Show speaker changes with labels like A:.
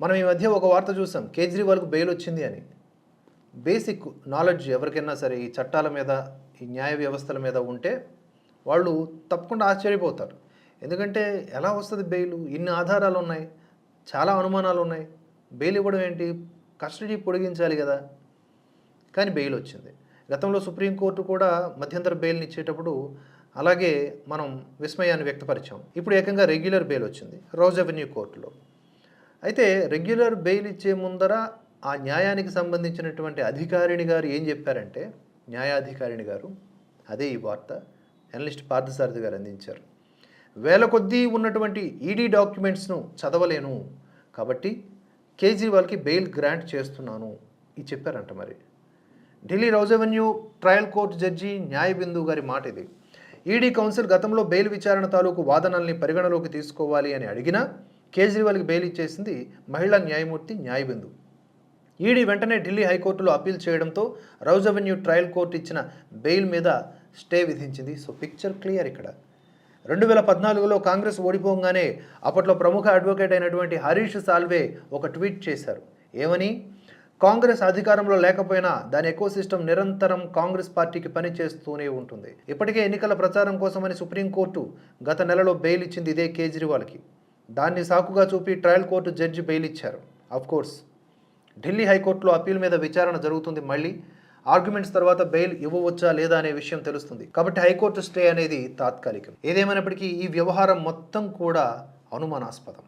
A: మనం ఈ మధ్య ఒక వార్త చూసాం. కేజ్రీవాల్కు బెయిల్ వచ్చింది అని. బేసిక్ నాలెడ్జ్ ఎవరికైనా సరే ఈ చట్టాల మీద ఈ న్యాయ వ్యవస్థల మీద ఉంటే వాళ్ళు తప్పకుండా ఆశ్చర్యపోతారు. ఎందుకంటే ఎలా వస్తుంది బెయిల్? ఇన్ని ఆధారాలు ఉన్నాయి. చాలా అనుమానాలు ఉన్నాయి. బెయిల్ ఇవ్వడం ఏంటి? కస్టడీ పొడిగించాలి కదా. కానీ బెయిల్ వచ్చింది. గతంలో సుప్రీంకోర్టు కూడా మధ్యంతర బెయిల్ని ఇచ్చేటప్పుడు అలాగే మనం విస్మయాన్ని వ్యక్తపరిచాం. ఇప్పుడు ఏకంగా రెగ్యులర్ బెయిల్ వచ్చింది. రోజ్ అవెన్యూ కోర్టులో. అయితే రెగ్యులర్ బెయిల్ ఇచ్చే ముందర ఆ న్యాయానికి సంబంధించినటువంటి అధికారిణి గారు ఏం చెప్పారంటే న్యాయాధికారిణి గారు అదే ఈ వార్త అనలిస్ట్ పార్థసారథి గారు అందించారు. వేల కొద్దీ ఉన్నటువంటి ఈడీ డాక్యుమెంట్స్ను చదవలేను కాబట్టి కేజ్రీవాల్కి బెయిల్ గ్రాంట్ చేస్తున్నాను ఇది చెప్పారంట మరి. Delhi Rouse Avenue trial court judge Nyayabindu గారి మాట ఇది. ఈడీ కౌన్సిల్ గతంలో బెయిల్ విచారణ తాలూకు వాదనల్ని పరిగణలోకి తీసుకోవాలి అని అడిగినా కేజ్రీవాల్కి బెయిల్ ఇచ్చేసింది మహిళా న్యాయమూర్తి న్యాయబిందు. ఈడీ వెంటనే ఢిల్లీ హైకోర్టులో అప్పీల్ చేయడంతో రౌజ్ అవెన్యూ ట్రయల్ కోర్టు ఇచ్చిన బెయిల్ మీద స్టే విధించింది. సో పిక్చర్ క్లియర్ ఇక్కడ. రెండు వేల పద్నాలుగులో కాంగ్రెస్ ఓడిపోగానే అప్పట్లో ప్రముఖ అడ్వకేట్ అయినటువంటి హరీష్ సాల్వే ఒక ట్వీట్ చేశారు. ఏమని? కాంగ్రెస్ అధికారంలో లేకపోయినా దాని ఎకోసిస్టమ్ నిరంతరం కాంగ్రెస్ పార్టీకి పనిచేస్తూనే ఉంటుంది. ఇప్పటికే ఎన్నికల ప్రచారం కోసమని సుప్రీంకోర్టు గత నెలలో బెయిల్ ఇచ్చింది ఇదే కేజ్రీవాల్కి. దాన్ని సాకుగా చూపి ట్రయల్ కోర్టు జడ్జి బెయిల్ ఇచ్చారు. కోర్స్ ఢిల్లీ హైకోర్టులో అప్పీల్ మీద విచారణ జరుగుతుంది మళ్ళీ. ఆర్గ్యుమెంట్స్ తర్వాత బెయిల్ ఇవ్వవచ్చా లేదా అనే విషయం తెలుస్తుంది. కాబట్టి హైకోర్టు స్టే అనేది తాత్కాలికం. ఏదేమైనప్పటికీ ఈ వ్యవహారం మొత్తం కూడా అనుమానాస్పదం.